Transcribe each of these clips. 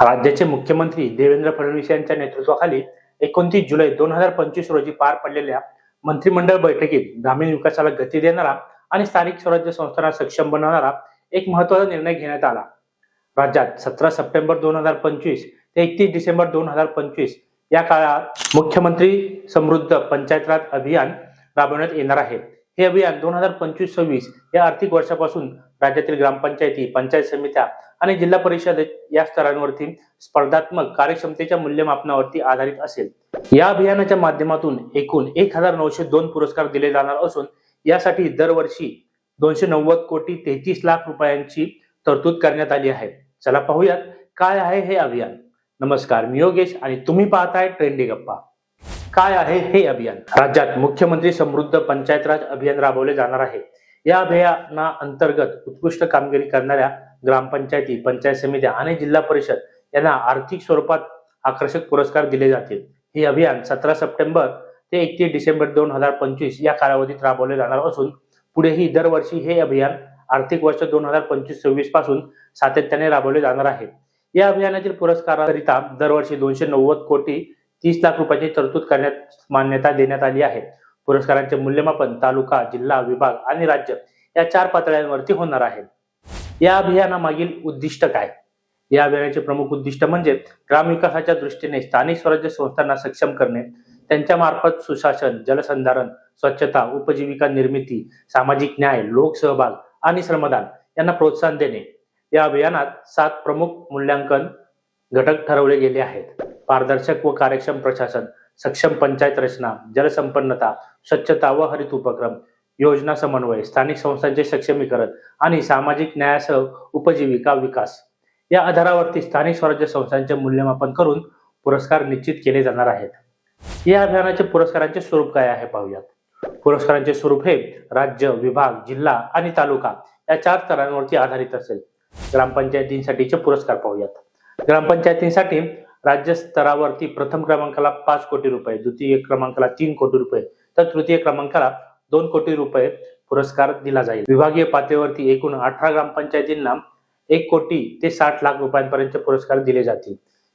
राज्याचे मुख्यमंत्री देवेंद्र फडणवीस यांच्या नेतृत्वाखाली एकोणतीस जुलै दोन हजार पंचवीस रोजी पार पडलेल्या मंत्रिमंडळ बैठकीत ग्रामीण विकासाला गती देणारा आणि स्थानिक स्वराज्य संस्थांना सक्षम बनवणारा एक महत्त्वाचा निर्णय घेण्यात आला. राज्यात सतरा सप्टेंबर दोन हजार पंचवीस ते एकतीस डिसेंबर दोन हजार पंचवीस या काळात मुख्यमंत्री समृद्ध पंचायत राज अभियान राबवण्यात येणार आहे. हे अभियान दोन हजार पंचवीस सव्वीस या आर्थिक वर्षापासून राज्यातील ग्रामपंचायती पंचायत समित्या आणि जिल्हा परिषद या स्तरांवरती स्पर्धात्मक कार्यक्षमतेच्या मूल्यमापनावरती आधारित असेल. या अभियानाच्या माध्यमातून एकूण एक हजार नऊशे दोन पुरस्कार दिले जाणार असून यासाठी दरवर्षी दोनशे नव्वद कोटी तेहतीस लाख रुपयांची तरतूद करण्यात आली आहे. चला पाहूयात काय आहे हे अभियान. नमस्कार मी योगेश आणि तुम्ही पाहताय ट्रेंडी गप्पा. काय आहे हे अभियान? राज्यात मुख्यमंत्री समृद्ध पंचायत राज अभियान राबवले जाणार आहे. या अभियाना अंतर्गत उत्कृष्ट कामगिरी करणाऱ्या ग्रामपंचायती पंचायत समित्या आणि जिल्हा परिषद यांना आर्थिक स्वरूपात आकर्षक पुरस्कार दिले जातील. हे अभियान सतरा सप्टेंबर ते एकतीस डिसेंबर दोन हजार पंचवीस या कालावधीत राबवले जाणार असून पुढेही दरवर्षी हे अभियान आर्थिक वर्ष दोन हजार पंचवीस सव्वीसपासून सातत्याने राबवले जाणार आहे. या अभियानातील पुरस्काराकरिता दरवर्षी दोनशे नव्वद कोटी तीस लाख रुपयांची तरतूद करण्यात मान्यता देण्यात आली आहे. पुरस्कारांचे मूल्यमापन तालुका जिल्हा विभाग आणि राज्य या चार पातळ्यांवरती होणार आहे. या अभियानामागील उद्दिष्ट काय? या अभियानाचे प्रमुख उद्दिष्ट म्हणजे ग्रामविकासाच्या दृष्टीने स्थानिक स्वराज्य संस्थांना सक्षम करणे त्यांच्या मार्फत सुशासन जलसंधारण स्वच्छता उपजीविका निर्मिती सामाजिक न्याय लोकसहभाग आणि श्रमदान यांना प्रोत्साहन देणे. या अभियानात सात प्रमुख मूल्यांकन घटक ठरवले गेले आहेत. पारदर्शक व कार्यक्षम प्रशासन सक्षम पंचायत रचना जलसंपन्नता स्वच्छता व हरित उपक्रम योजना समन्वय स्थानिक संस्थांचे सक्षमीकरण आणि सामाजिक न्यायासह उपजीविका विकास. या आधारावरती स्थानिक स्वराज्य संस्थांचे मूल्यमापन करून पुरस्कार निश्चित केले जाणार आहेत. या अभियानाचे पुरस्कारांचे स्वरूप काय आहे पाहूयात. पुरस्कारांचे स्वरूप हे राज्य विभाग जिल्हा आणि तालुका या चार स्तरांवरती आधारित असेल. ग्रामपंचायतींसाठीचे पुरस्कार पाहूयात. ग्रामपंचायतींसाठी राज्य स्तरावरती प्रथम क्रमांकाला पाच कोटी रुपये द्वितीय क्रमांकाला तीन कोटी रुपये तर तृतीय क्रमांकाला दोन कोटी रुपये पुरस्कार दिला जाईल. विभागीय पातळीवरती एकूण अठरा ग्रामपंचायतींना एक कोटी ते साठ लाख रुपयांपर्यंत पुरस्कार दिले जातील.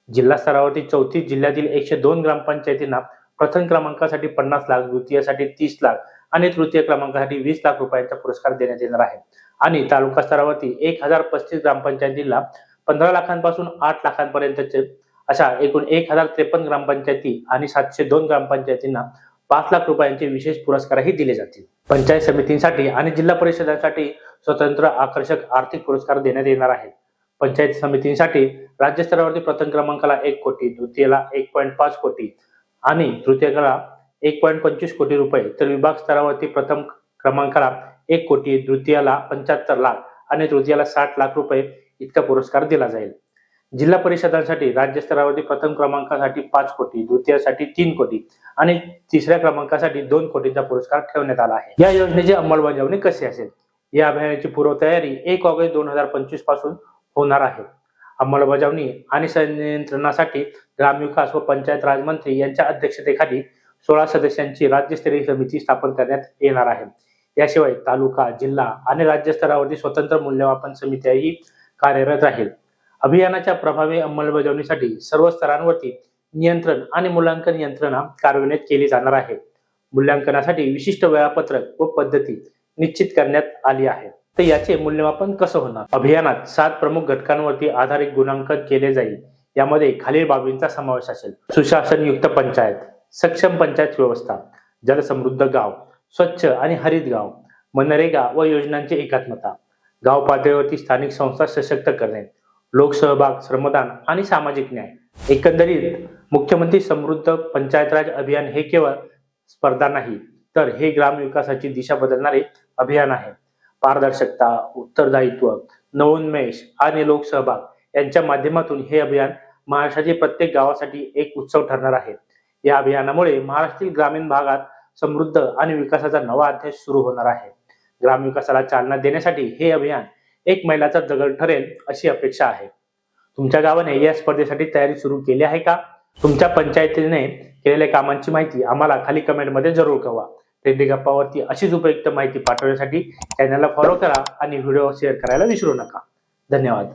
जिल्हा स्तरावरती चौतीस जिल्ह्यातील एकशे दोन ग्रामपंचायतींना प्रथम क्रमांकासाठी पन्नास लाख द्वितीयसाठी तीस लाख आणि तृतीय क्रमांकासाठी वीस लाख रुपयांचा पुरस्कार देण्यात येणार आहे. आणि तालुका स्तरावरती एक हजार पस्तीस ग्रामपंचायतींना पंधरा लाखांपासून आठ लाखांपर्यंतचे. अशा एकूण एक हजार त्रेपन्न ग्रामपंचायती आणि सातशे दोन ग्रामपंचायतींना पाच लाख रुपयांचे विशेष पुरस्कारही दिले जातील. पंचायत समितींसाठी आणि जिल्हा परिषदांसाठी स्वतंत्र आकर्षक आर्थिक पुरस्कार देण्यात येणार आहेत. पंचायत समितींसाठी राज्य स्तरावरती प्रथम क्रमांकाला एक कोटी द्वितीयला एक पॉईंट पाच कोटी आणि तृतीयला एक पॉईंट पंचवीस कोटी रुपये तर विभाग स्तरावरती प्रथम क्रमांकाला एक कोटी द्वितीयाला पंच्याहत्तर लाख आणि तृतीयाला साठ लाख रुपये इतका पुरस्कार दिला जाईल. जिल्हा परिषदांसाठी राज्यस्तरावरती प्रथम क्रमांकासाठी पाच कोटी द्वितीयासाठी तीन कोटी आणि तिसऱ्या क्रमांकासाठी दोन कोटींचा पुरस्कार ठेवण्यात आला आहे. या योजनेची अंमलबजावणी कशी असेल? या अभियानाची पूर्वतयारी एक ऑगस्ट दोन हजार पंचवीसपासून होणार आहे. अंमलबजावणी आणि संनियंत्रणासाठी ग्रामविकास व पंचायत राज मंत्री यांच्या अध्यक्षतेखाली सोळा सदस्यांची राज्यस्तरीय समिती स्थापन करण्यात येणार आहे. याशिवाय तालुका जिल्हा आणि राज्य स्तरावरती स्वतंत्र मूल्यमापन समित्याही कार्यरत राहील. अभियानाच्या प्रभावी अंमलबजावणीसाठी सर्व स्तरांवरती नियंत्रण आणि मूल्यांकन यंत्रणा कार्यान्वित केली जाणार आहे. मूल्यांकनासाठी विशिष्ट वेळापत्रक व पद्धती निश्चित करण्यात आली आहे. तर याचे मूल्यमापन कसं होणार? अभियानात सात प्रमुख घटकांवरती आधारित गुणांकन केले जाईल. यामध्ये खालील बाबींचा समावेश असेल. सुशासनयुक्त पंचायत सक्षम पंचायत व्यवस्था जलसमृद्ध गाव स्वच्छ आणि हरित गाव मनरेगा व योजनांची एकात्मता गाव पातळीवरती स्थानिक संस्था सशक्त करणे लोकसहभाग श्रमदान आणि सामाजिक न्याय. एकंदरीत मुख्यमंत्री समृद्ध पंचायत राज अभियान हे केवळ स्पर्धा नाही तर हे ग्राम विकासाची दिशा बदलणारे अभियान आहे. पारदर्शकता उत्तरदायित्व नवोन्मेष आणि लोकसहभाग यांच्या माध्यमातून हे अभियान महाराष्ट्रातील प्रत्येक गावासाठी एक उत्सव ठरणार आहे. या अभियानामुळे महाराष्ट्रातील ग्रामीण भागात समृद्ध आणि विकासाचा नवा अध्याय सुरू होणार आहे. ग्रामविकासाला चालना देण्यासाठी हे अभियान एक मैलाचा दगड ठरेल अशी अपेक्षा आहे. तुमच्या गावाने या स्पर्धेसाठी तयारी सुरू केली आहे का? तुमच्या पंचायतीने केलेल्या कामांची माहिती आम्हाला खाली कमेंटमध्ये जरूर कळवा. रेड्डी गप्पावरती अशीच उपयुक्त माहिती पाठवण्यासाठी चॅनलला फॉलो करा आणि व्हिडिओ शेअर करायला विसरू नका. धन्यवाद.